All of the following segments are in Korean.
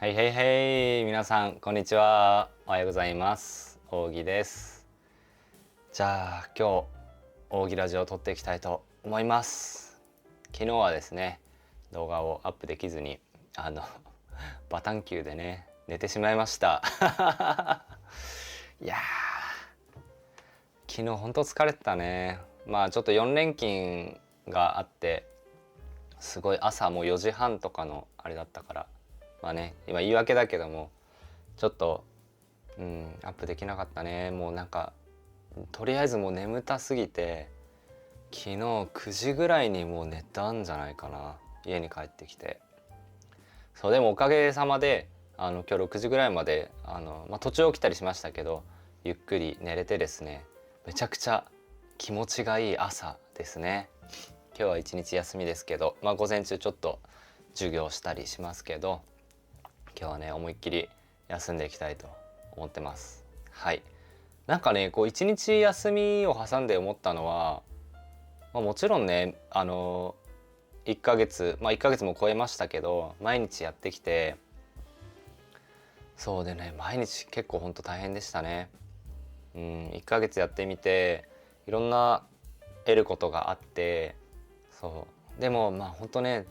はいはいはい。皆さんこんにちは。おはようございます。扇です。じゃあ今日扇ラジオを撮っていきたいと思います。昨日はですね動画をアップできずにあの バタン球でね寝てしまいました。いや昨日本当疲れてたね。まあちょっと4連勤があってすごい朝もう4時半とかのあれだったからまあね今言い訳だけどもちょっとうんアップできなかったね。もうなんかとりあえずもう眠たすぎて昨日9時ぐらいにもう寝たんじゃないかな。家に帰ってきて。そうでもおかげさまであの今日6時ぐらいまであの、まあ、途中起きたりしましたけどゆっくり寝れてですねめちゃくちゃ気持ちがいい朝ですね。今日は一日休みですけど、まあ、午前中ちょっと授業したりしますけど今日はね思いっきり休んでいきたいと思ってます。はい。なんかねこう一日休みを挟んで思ったのは、まあ、もちろんねあの1ヶ月まあ1ヶ月も超えましたけど毎日やってきてそうでね毎日結構ほんと大変でしたね。うん1ヶ月やってみていろんな得ることがあってそう。でもまあほんとね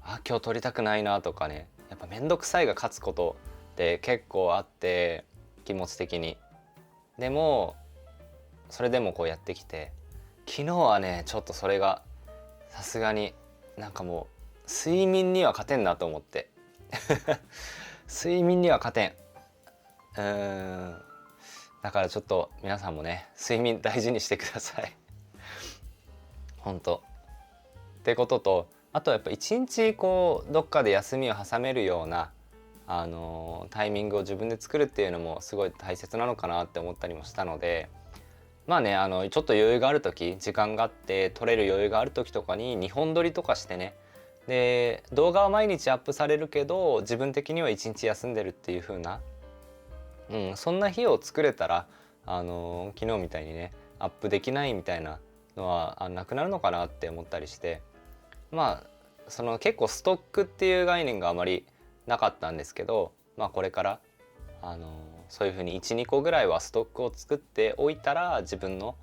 あ今日撮りたくないなとかねやっぱ面倒くさいが勝つことって結構あって気持ち的に。でもそれでもこうやってきて昨日はねちょっとそれがさすがになんかもう睡眠には勝てんなと思って。睡眠には勝てん。うーん。だからちょっと皆さんもね睡眠大事にしてください。本当。ってこととあとやっぱ一日こうどっかで休みを挟めるようなあのタイミングを自分で作るっていうのもすごい大切なのかなって思ったりもしたのでまあねあのちょっと余裕がある時時間があって撮れる余裕がある時とかに2本撮りとかしてね。で動画は毎日アップされるけど自分的には1日休んでるっていう風な、うん、そんな日を作れたらあの昨日みたいにねアップできないみたいなのはなくなるのかなって思ったりして。まあその結構ストックっていう概念があまりなかったんですけど、まあ、これからあのそういうふうに12個ぐらいはストックを作っておいたら自分の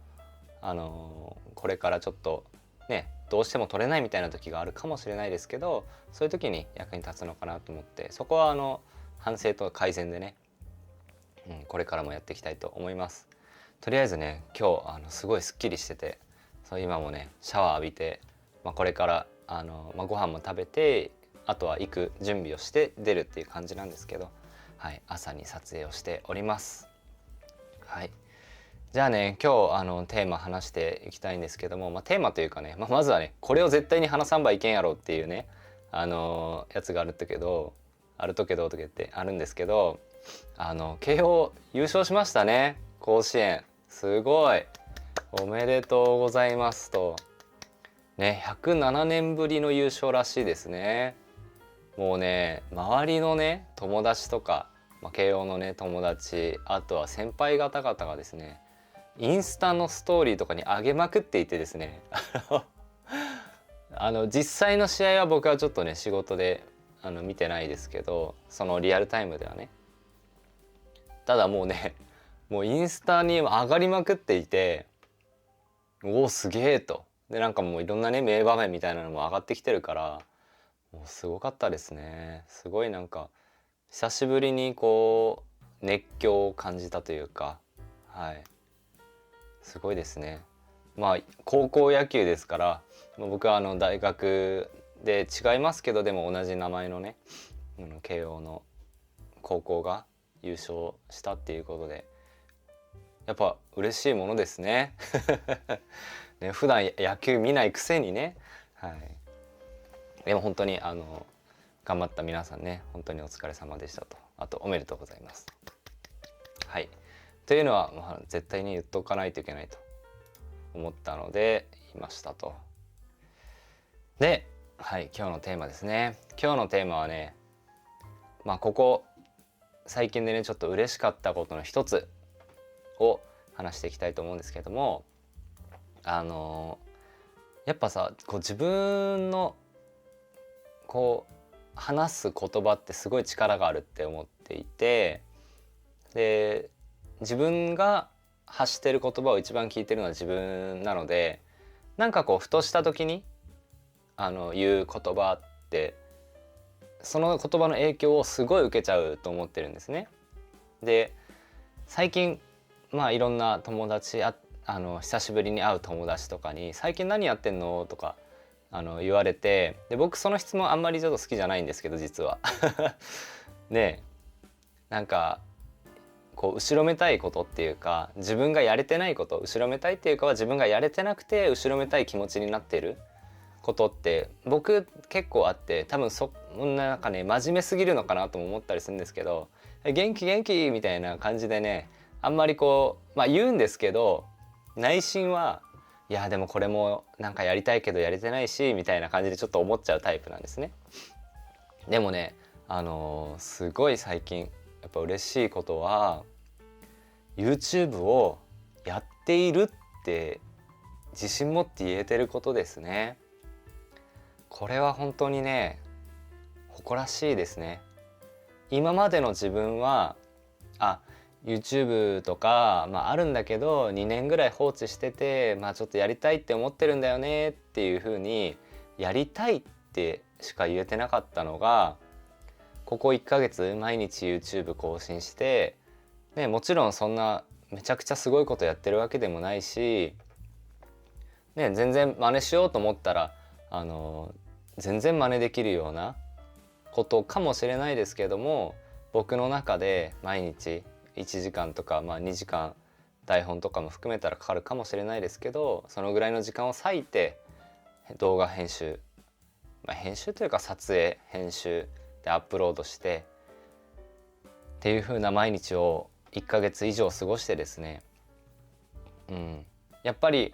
あのこれからちょっとねどうしても取れないみたいな時があるかもしれないですけどそういう時に役に立つのかなと思ってそこはあの反省と改善でね、うん、これからもやっていきたいと思います。とりあえずね今日あのすごいすっきりしててそう今もねシャワー浴びて、まあ、これからあの、まあ、ご飯も食べてあとは行く準備をして出るっていう感じなんですけど、はい、朝に撮影をしております。はい、じゃあね今日あのテーマ話していきたいんですけども、まあ、テーマというかね、まあ、まずはねこれを絶対に話さんばいけんやろっていうねあのやつがあるったけどあるとけどとか言ってあるんですけどあの慶応優勝しましたね甲子園。すごい。おめでとうございますと。ね107年ぶりの優勝らしいですね。もうね周りのね友達とか、まあ、慶応のね友達あとは先輩方々がですねインスタのストーリーとかに上げまくっていてですね。あの実際の試合は僕はちょっとね仕事であの見てないですけどそのリアルタイムではね。ただもうねもうインスタに上がりまくっていておおすげえと。でなんかもういろんなね名場面みたいなのも上がってきてるからもうすごかったですね。すごいなんか久しぶりにこう熱狂を感じたというかはい。すごいですね。まあ高校野球ですから僕はあの大学で違いますけどでも同じ名前のね慶応の高校が優勝したっていうことでやっぱ嬉しいものですね。ね普段野球見ないくせにねはいでも本当にあの頑張った皆さんね本当にお疲れ様でしたとあとおめでとうございます。はいというのは、まあ、絶対に言っとかないといけないと思ったので言いましたと。で、はい、今日のテーマですね。今日のテーマはねまあここ最近でねちょっと嬉しかったことの一つを話していきたいと思うんですけどもあのやっぱさこう自分のこう話す言葉ってすごい力があるって思っていてで自分が発してる言葉を一番聞いてるのは自分なのでなんかこうふとした時にあの言う言葉ってその言葉の影響をすごい受けちゃうと思ってるんですね。で最近まあいろんな友達ああの久しぶりに会う友達とかに「最近何やってんの?」とかあの言われてで僕その質問あんまりちょっと好きじゃないんですけど実は。ねなんかこう後ろめたいことっていうか自分がやれてないこと後ろめたいっていうかは自分がやれてなくて後ろめたい気持ちになってることって僕結構あって多分そんななんかね真面目すぎるのかなとも思ったりするんですけど「元気元気」みたいな感じでねあんまりこうまあ言うんですけど内心はいやでもこれもなんかやりたいけどやれてないしみたいな感じでちょっと思っちゃうタイプなんですね。でもねあのー、すごい最近やっぱ嬉しいことは YouTube をやっているって自信持って言えてることですね。これは本当にね誇らしいですね。今までの自分はあ YouTube とか、まあ、あるんだけど2年ぐらい放置してて、まあ、ちょっとやりたいって思ってるんだよねっていうふうにやりたいってしか言えてなかったのがここ1ヶ月毎日 YouTube 更新して、ね、もちろんそんなめちゃくちゃすごいことやってるわけでもないし、ね、全然真似しようと思ったらあの全然真似できるようなことかもしれないですけども僕の中で毎日1時間とか、まあ、2時間台本とかも含めたらかかるかもしれないですけどそのぐらいの時間を割いて動画編集、まあ、編集というか撮影編集でアップロードしてっていう風な毎日を1ヶ月以上過ごしてですね、うん、やっぱり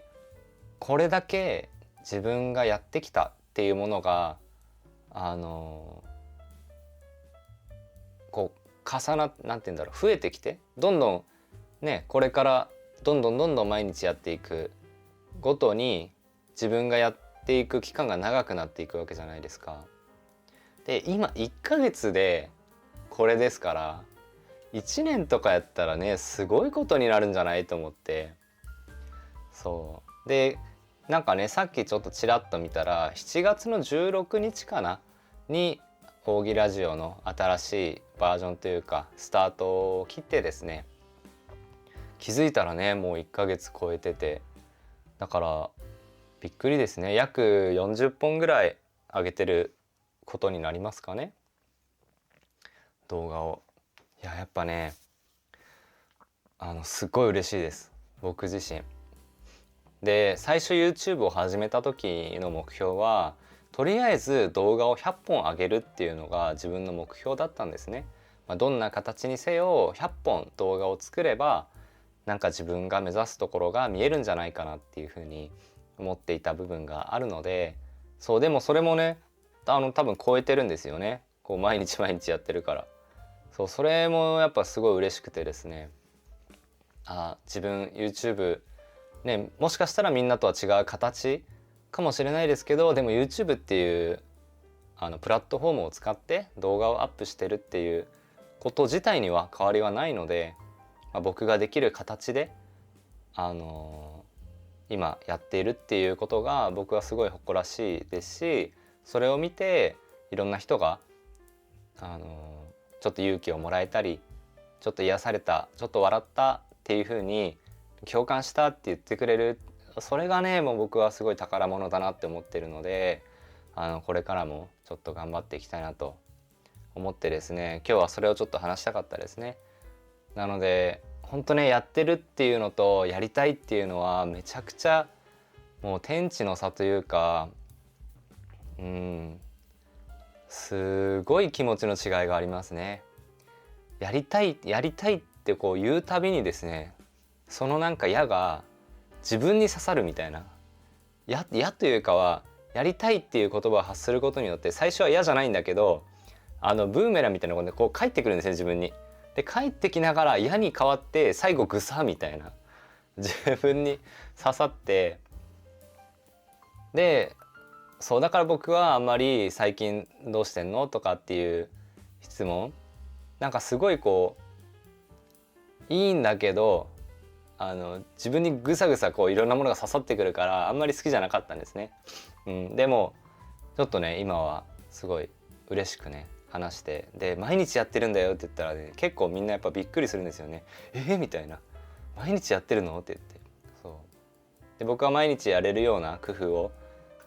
これだけ自分がやってきたっていうものがあのこう重ななんて言うんだろう増えてきてどんどんねこれからどんどんどんどん毎日やっていくごとに自分がやっていく期間が長くなっていくわけじゃないですか。で今1ヶ月でこれですから1年とかやったらねすごいことになるんじゃないと思って。そう。でなんかねさっきちょっとちらっと見たら7月の16日かな？に講義ラジオの新しいバージョンというかスタートを切ってですね気づいたらねもう1ヶ月超えててだからびっくりですね。約40本ぐらい上げてることになりますかね。動画を。いややっぱねあのすっごい嬉しいです。僕自身。で最初 YouTube を始めた時の目標はとりあえず動画を100本上げるっていうのが自分の目標だったんですね。まあ、どんな形にせよ100本動画を作ればなんか自分が目指すところが見えるんじゃないかなっていうふうに思っていた部分があるのでそうでもそれもねあの多分超えてるんですよね。こう毎日毎日やってるから。そうそれもやっぱすごい嬉しくてですね。あ自分 YouTube ねもしかしたらみんなとは違う形かもしれないですけどでも YouTube っていうあのプラットフォームを使って動画をアップしてるっていうこと自体には変わりはないので、まあ、僕ができる形で、あのー、今やっているっていうことが僕はすごい誇らしいですしそれを見ていろんな人が、あのー、ちょっと勇気をもらえたりちょっと癒されたちょっと笑ったっていうふうに共感したって言ってくれるそれがねもう僕はすごい宝物だなって思ってるのであのこれからもちょっと頑張っていきたいなと思ってですね今日はそれをちょっと話したかったですね。なので本当ねやってるっていうのとやりたいっていうのはめちゃくちゃもう天地の差というかうんすごい気持ちの違いがありますね。やりたいやりたいってこう言うたびにですねそのなんか矢が自分に刺さるみたいな。嫌というかはやりたいっていう言葉を発することによって最初は嫌じゃないんだけどあのブーメランみたいなことでこう帰ってくるんですね自分に。で帰ってきながら嫌に変わって最後グサみたいな。自分に刺さってでそうだから僕はあんまり最近どうしてんのとかっていう質問。なんかすごいこういいんだけどあの自分にぐさぐさこういろんなものが刺さってくるからあんまり好きじゃなかったんですね。うん、でもちょっとね今はすごい嬉しくね話してで毎日やってるんだよって言ったらね結構みんなやっぱびっくりするんですよね。えー、みたいな。毎日やってるの？って言って。そう。で僕は毎日やれるような工夫を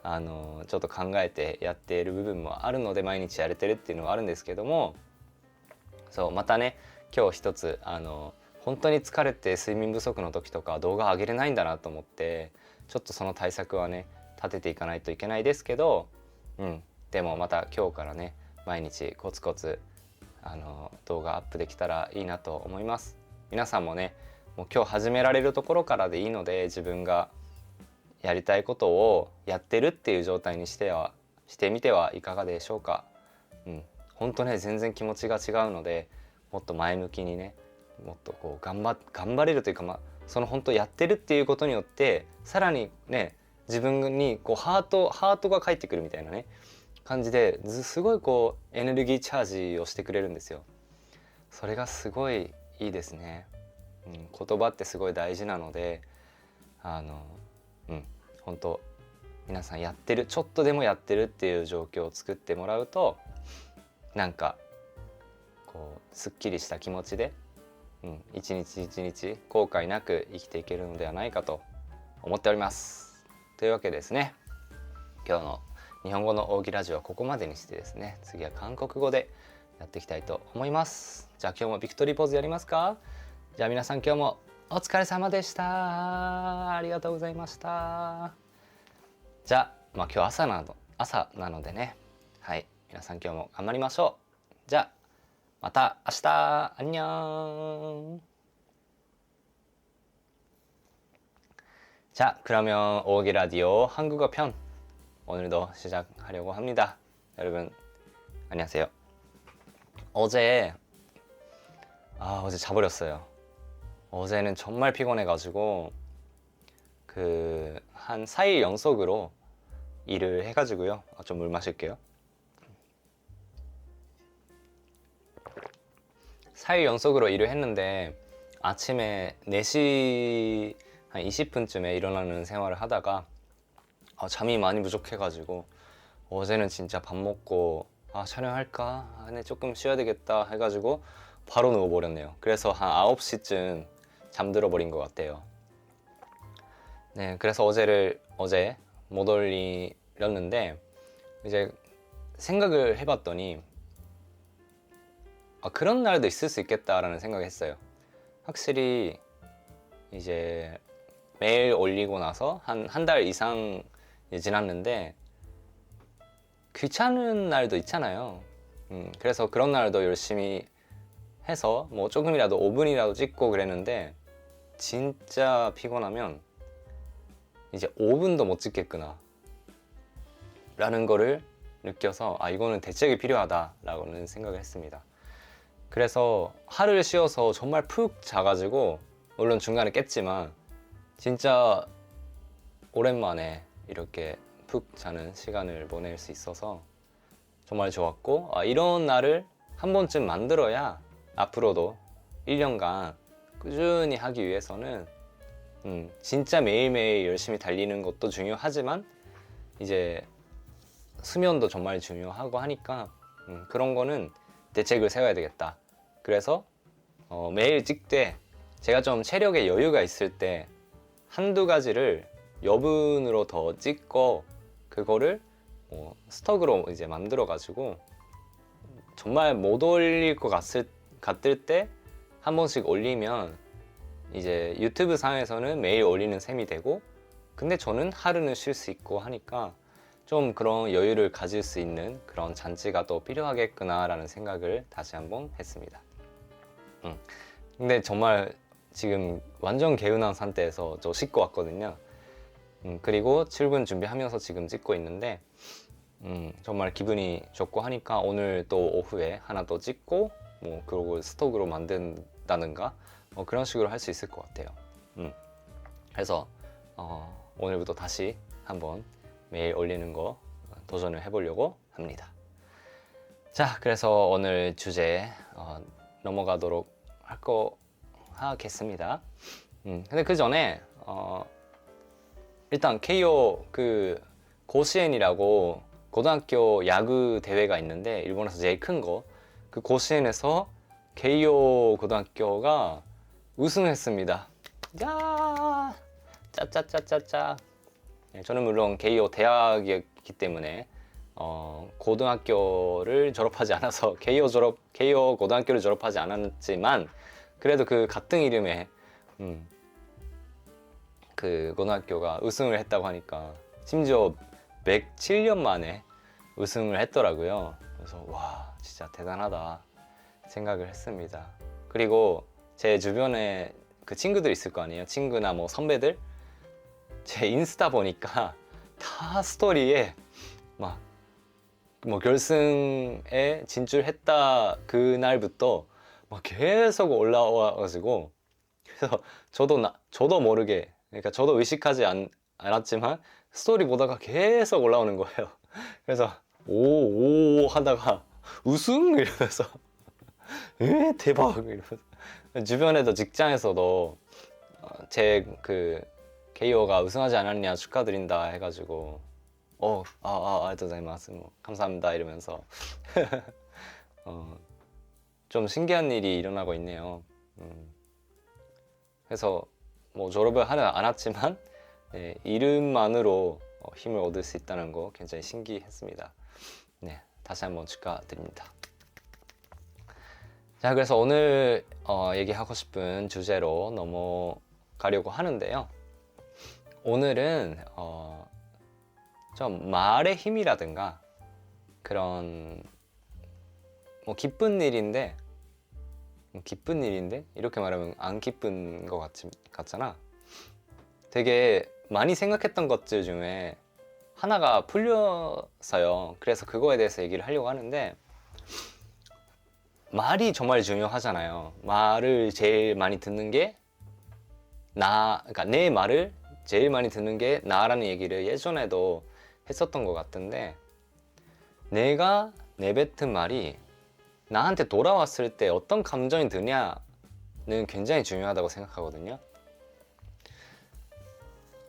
あのちょっと考えてやっている部分もあるので毎日やれてるっていうのはあるんですけどもそうまたね今日一つあの本当に疲れて睡眠不足の時とか動画上げれないんだなと思ってちょっとその対策はね立てていかないといけないですけど、うん、でもまた今日からね毎日コツコツあの動画アップできたらいいなと思います。皆さんもねもう今日始められるところからでいいので自分がやりたいことをやってるっていう状態にしてはしてみてはいかがでしょうか。うん。本当ね全然気持ちが違うのでもっと前向きにねもっとこう頑張頑張れるというか、まあ、その本当やってるっていうことによってさらにね自分にこうハートハートが返ってくるみたいなね感じですごいこうエネルギーチャージをしてくれるんですよ。それがすごいいいですね。うん、言葉ってすごい大事なのであのうん本当皆さんやってるちょっとでもやってるっていう状況を作ってもらうとなんかこうすっきりした気持ちで、うん、一日一日後悔なく生きていけるのではないかと思っております。というわけでですね今日の日本語の奥義ラジオはここまでにしてですね次は韓国語でやっていきたいと思います。じゃあ今日もビクトリーポーズやりますか？じゃあ皆さん今日もお疲れ様でした。ありがとうございました。じゃあ、まあ今日朝なの朝なのでね、はい、皆さん今日も頑張りましょう。じゃあ また明日アンニョン。 자, 그러면 오기 라디오 한국어 편 오늘도 시작하려고 합니다. 여러분 안녕하세요. 어제 아 어제 자버렸어요. 어제는 정말 피곤해가지고 그 한 4일 연속으로 일을 해가지고요. 아, 좀 물 마실게요. 4일 연속으로 일을 했는데 아침에 4시 한 20분쯤에 일어나는 생활을 하다가 아, 잠이 많이 부족해가지고 어제는 진짜 밥 먹고 아 촬영할까? 아, 근데 조금 쉬어야 되겠다 해가지고 바로 누워버렸네요. 그래서 한 9시쯤 잠들어 버린 것 같아요. 네, 그래서 어제를 어제 못 올리렸는데 이제 생각을 해봤더니 아, 그런 날도 있을 수 있겠다라는 생각을 했어요. 확실히 이제 매일 올리고 나서 한 한 달 이상 지났는데 귀찮은 날도 있잖아요. 음, 그래서 그런 날도 열심히 해서 뭐 조금이라도 5분이라도 찍고 그랬는데 진짜 피곤하면 이제 5분도 못 찍겠구나 라는 거를 느껴서 아 이거는 대책이 필요하다라고는 생각을 했습니다. 그래서 하루를 쉬어서 정말 푹 자가지고 물론 중간에 깼지만 진짜 오랜만에 이렇게 푹 자는 시간을 보낼 수 있어서 정말 좋았고 아, 이런 날을 한 번쯤 만들어야 앞으로도 1년간 꾸준히 하기 위해서는 음, 진짜 매일매일 열심히 달리는 것도 중요하지만 이제 수면도 정말 중요하고 하니까 음, 그런 거는 대책을 세워야 되겠다. 그래서 어, 매일 찍되 제가 좀 체력에 여유가 있을 때 한두 가지를 여분으로 더 찍고 그거를 어, 스톡으로 이제 만들어 가지고 정말 못 올릴 것 같을, 같을 때 한 번씩 올리면 이제 유튜브 상에서는 매일 올리는 셈이 되고 근데 저는 하루는 쉴 수 있고 하니까 좀 그런 여유를 가질 수 있는 그런 잔치가 또 필요하겠구나라는 생각을 다시 한번 했습니다. 음. 근데 정말 지금 완전 개운한 상태에서 저 씻고 왔거든요. 음, 그리고 출근 준비하면서 지금 찍고 있는데 음, 정말 기분이 좋고 하니까 오늘 또 오후에 하나 더 찍고 뭐 그러고 스톡으로 만든다든가 뭐 그런 식으로 할 수 있을 것 같아요. 음. 그래서 어, 오늘부터 다시 한번 매일 올리는 거 도전을 해보려고 합니다. 자, 그래서 오늘 주제 어, 넘어가도록 할 거 하겠습니다. 음, 근데 그 전에 어, 일단 케이오 그 고시엔이라고 고등학교 야구 대회가 있는데 일본에서 제일 큰 거 그 고시엔에서 케이오 고등학교가 우승했습니다. 야, 짜짜짜짜짜. 네, 저는 물론 케이오 대학이었기 때문에 어, 고등학교를 졸업하지 않아서 케이오 졸업 케이오 고등학교를 졸업하지 않았지만 그래도 그 같은 이름의 음, 그 고등학교가 우승을 했다고 하니까 심지어 107년 만에 우승을 했더라고요. 그래서 와 진짜 대단하다 생각을 했습니다. 그리고 제 주변에 그 친구들 있을 거 아니에요. 친구나 뭐 선배들 제 인스타 보니까 다 스토리에 막 뭐 결승에 진출했다 그날부터 막 계속 올라와 가지고 그래서 저도 나, 저도 모르게 그러니까 저도 의식하지 않, 않았지만 스토리 보다가 계속 올라오는 거예요. 그래서 오오 하다가 우승? 이러면서 에? 대박! 이러면서. 주변에도 직장에서도 어, 제그 케이오가 우승하지 않았냐 축하드린다 해가지고 어, 아, 아, 아리가토자이마스 뭐 감사합니다 이러면서 어, 좀 신기한 일이 일어나고 있네요. 음. 그래서 뭐 졸업을 하지 않았지만 네, 이름만으로 어, 힘을 얻을 수 있다는 거 굉장히 신기했습니다. 네, 다시 한번 축하드립니다. 자, 그래서 오늘 어, 얘기하고 싶은 주제로 넘어가려고 하는데요. 오늘은 어, 좀 말의 힘이라든가 그런 뭐 기쁜 일인데 뭐 기쁜 일인데 이렇게 말하면 안 기쁜 것 같, 같잖아. 되게 많이 생각했던 것들 중에 하나가 풀려서요. 그래서 그거에 대해서 얘기를 하려고 하는데 말이 정말 중요하잖아요. 말을 제일 많이 듣는 게 나, 그러니까 내 말을 제일 많이 듣는 게 나라는 얘기를 예전에도 했었던 것 같은데 내가 내뱉은 말이 나한테 돌아왔을 때 어떤 감정이 드냐는 굉장히 중요하다고 생각하거든요.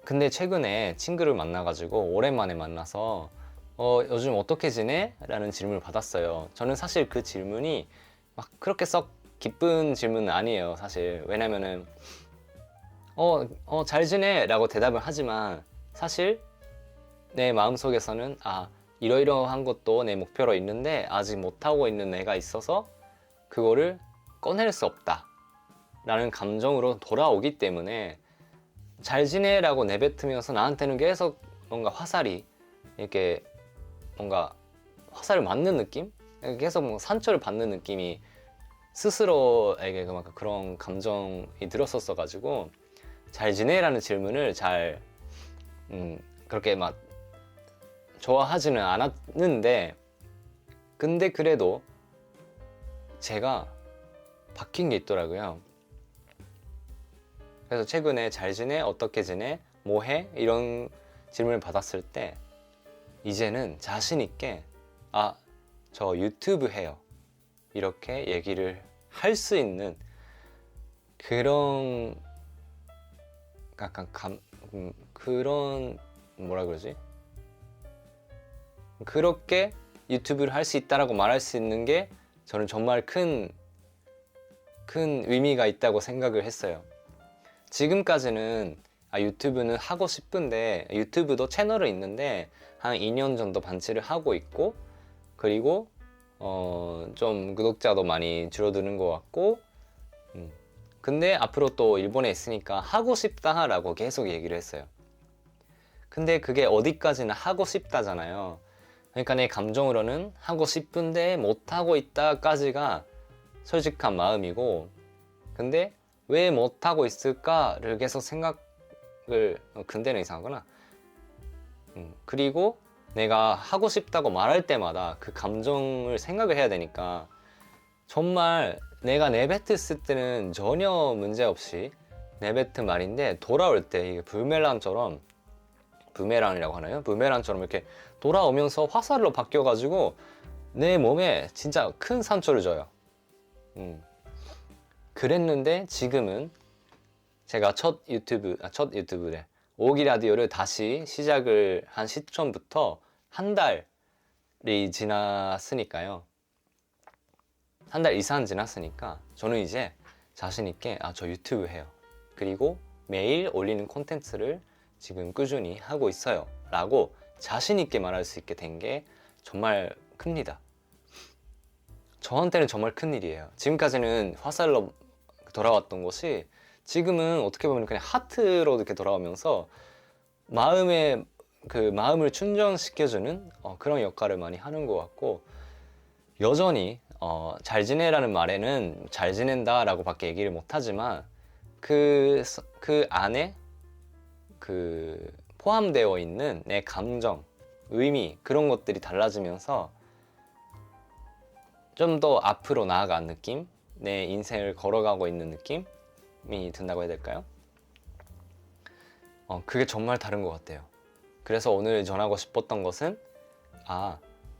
근데 최근에 친구를 만나가지고 오랜만에 만나서 어, 요즘 어떻게 지내? 라는 질문을 받았어요. 저는 사실 그 질문이 막 그렇게 썩 기쁜 질문은 아니에요. 사실. 왜냐면은 어, 어, 잘 지내? 라고 대답을 하지만 사실 내 마음속에서는 아, 이러이러한 것도 내 목표로 있는데 아직 못하고 있는 애가 있어서 그거를 꺼낼 수 없다. 라는 감정으로 돌아오기 때문에 잘 지내 라고 내뱉으면서 나한테는 계속 뭔가 화살이 이렇게 뭔가 화살을 맞는 느낌? 계속 뭔가 상처를 받는 느낌이 스스로에게 그만큼 그런 감정이 들었었어 가지고 잘 지내라는 질문을 잘 음, 그렇게 막 좋아하지는 않았는데 근데 그래도 제가 바뀐 게 있더라고요. 그래서 최근에 잘 지내? 어떻게 지내? 뭐 해? 이런 질문을 받았을 때 이제는 자신 있게 아, 저 유튜브 해요. 이렇게 얘기를 할 수 있는 그런 약간 감 음, 그런 뭐라 그러지? 그렇게 유튜브를 할 수 있다라고 말할 수 있는 게 저는 정말 큰, 큰 의미가 있다고 생각을 했어요. 지금까지는 아, 유튜브는 하고 싶은데 유튜브도 채널은 있는데 한 2년 정도 반치를 하고 있고 그리고 어, 좀 구독자도 많이 줄어드는 것 같고 음. 근데 앞으로 또 일본에 있으니까 하고 싶다라고 계속 얘기를 했어요. 근데 그게 어디까지나 하고 싶다잖아요. 그러니까 내 감정으로는 하고 싶은데 못하고 있다까지가 솔직한 마음이고 근데 왜 못하고 있을까를 계속 생각을 어, 근데는 이상하구나 음, 그리고 내가 하고 싶다고 말할 때마다 그 감정을 생각을 해야 되니까 정말 내가 내뱉었을 때는 전혀 문제 없이 내뱉은 말인데 돌아올 때 이게 불멜란처럼 부메랑이라고 하나요? 부메랑처럼 이렇게 돌아오면서 화살로 바뀌어가지고 내 몸에 진짜 큰 상처를 줘요. 음. 그랬는데 지금은 제가 첫 유튜브, 아, 첫 유튜브래. 오기 라디오를 다시 시작을 한 시점부터 한 달이 지났으니까요. 한 달 이상 지났으니까 저는 이제 자신 있게 아 저 유튜브 해요. 그리고 매일 올리는 콘텐츠를 지금 꾸준히 하고 있어요. 라고 자신 있게 말할 수 있게 된 게 정말 큽니다. 저한테는 정말 큰 일이에요. 지금까지는 화살로 돌아왔던 것이 지금은 어떻게 보면 그냥 하트로 이렇게 돌아오면서 마음에 그 마음을 충전시켜주는 어, 그런 역할을 많이 하는 것 같고 여전히 어, 잘 지내라는 말에는 잘 지낸다 라고 밖에 얘기를 못하지만 그, 서- 그 안에 그 포함되어 있는 내 감정, 의미 그런 것들이 달라지면서 좀 더 앞으로 나아간 느낌, 내 인생을 걸어가고 있는 느낌이 든다고 해야 될까요? 어, 그게 정말 다른 것 같아요. 그래서 오늘 전하고 싶었던 것은 아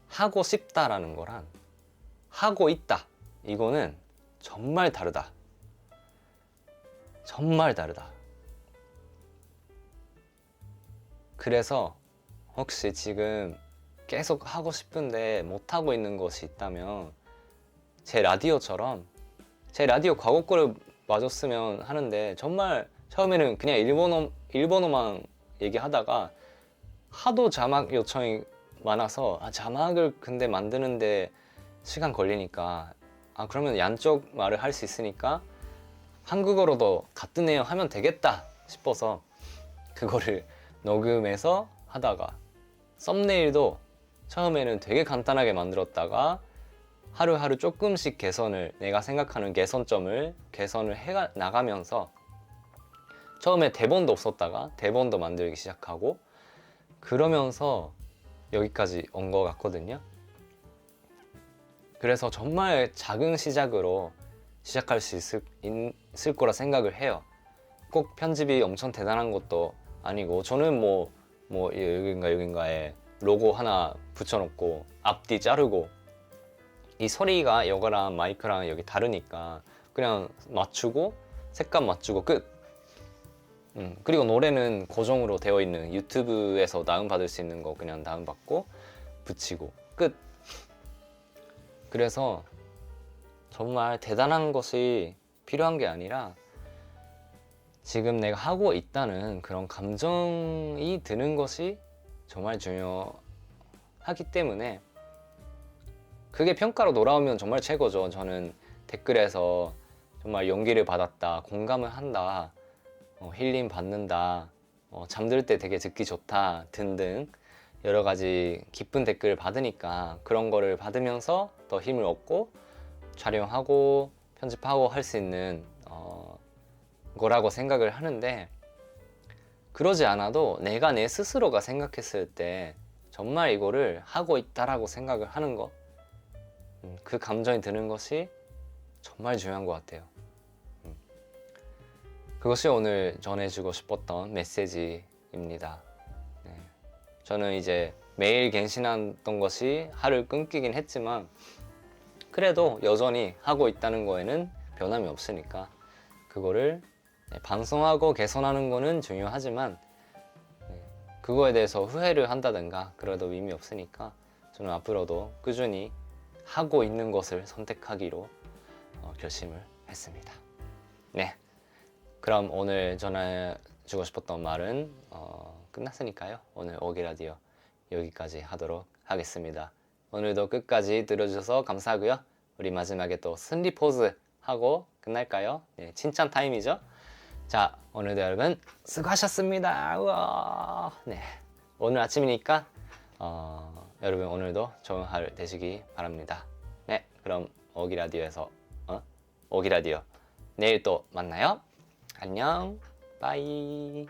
하고 싶다라는 거랑 하고 있다 이거는 정말 다르다. 정말 다르다. 그래서 혹시 지금 계속 하고 싶은데 못 하고 있는 것이 있다면 제 라디오처럼 제 라디오 과거 거를 맞았으면 하는데 정말 처음에는 그냥 일본어 일본어만 얘기하다가 하도 자막 요청이 많아서 아, 자막을 근데 만드는데 시간 걸리니까 아 그러면 양쪽 말을 할 수 있으니까 한국어로도 같은 내용 하면 되겠다 싶어서 그거를 녹음해서 하다가 썸네일도 처음에는 되게 간단하게 만들었다가 하루하루 조금씩 개선을 내가 생각하는 개선점을 개선을 해 나가면서 처음에 대본도 없었다가 대본도 만들기 시작하고 그러면서 여기까지 온 것 같거든요. 그래서 정말 작은 시작으로 시작할 수 있을, 있을 거라 생각을 해요. 꼭 편집이 엄청 대단한 것도 아니고 저는 뭐, 뭐 여긴가 여긴가에 로고 하나 붙여놓고 앞뒤 자르고 이 소리가 이거랑 마이크랑 여기 다르니까 그냥 맞추고 색감 맞추고 끝. 음, 그리고 노래는 고정으로 되어 있는 유튜브에서 다운받을 수 있는 거 그냥 다운받고 붙이고 끝. 그래서 정말 대단한 것이 필요한 게 아니라 지금 내가 하고 있다는 그런 감정이 드는 것이 정말 중요하기 때문에 그게 평가로 돌아오면 정말 최고죠. 저는 댓글에서 정말 용기를 받았다, 공감을 한다, 어, 힐링 받는다, 어, 잠들 때 되게 듣기 좋다 등등 여러 가지 기쁜 댓글을 받으니까 그런 거를 받으면서 더 힘을 얻고 촬영하고 편집하고 할 수 있는 어, 거라고 생각을 하는데 그러지 않아도 내가 내 스스로가 생각했을 때 정말 이거를 하고 있다라고 생각을 하는 것, 음, 그 감정이 드는 것이 정말 중요한 것 같아요. 음. 그것이 오늘 전해주고 싶었던 메시지입니다. 네. 저는 이제 매일 갱신했던 것이 하루 끊기긴 했지만 그래도 여전히 하고 있다는 거에는 변함이 없으니까 그거를 네, 방송하고 개선하는 거는 중요하지만 네, 그거에 대해서 후회를 한다든가 그래도 의미 없으니까 저는 앞으로도 꾸준히 하고 있는 것을 선택하기로 어, 결심을 했습니다. 네, 그럼 오늘 전해 주고 싶었던 말은 어, 끝났으니까요. 오늘 오기 라디오 여기까지 하도록 하겠습니다. 오늘도 끝까지 들어주셔서 감사하고요. 우리 마지막에 또 승리 포즈 하고 끝날까요? 네, 칭찬 타임이죠. 자, 오늘도 여러분 수고하셨습니다. 우와. 네, 오늘 아침이니까 어, 여러분 오늘도 좋은 하루 되시기 바랍니다. 네, 그럼 오기 라디오에서 어? 오기 라디오 내일 또 만나요. 안녕. Bye!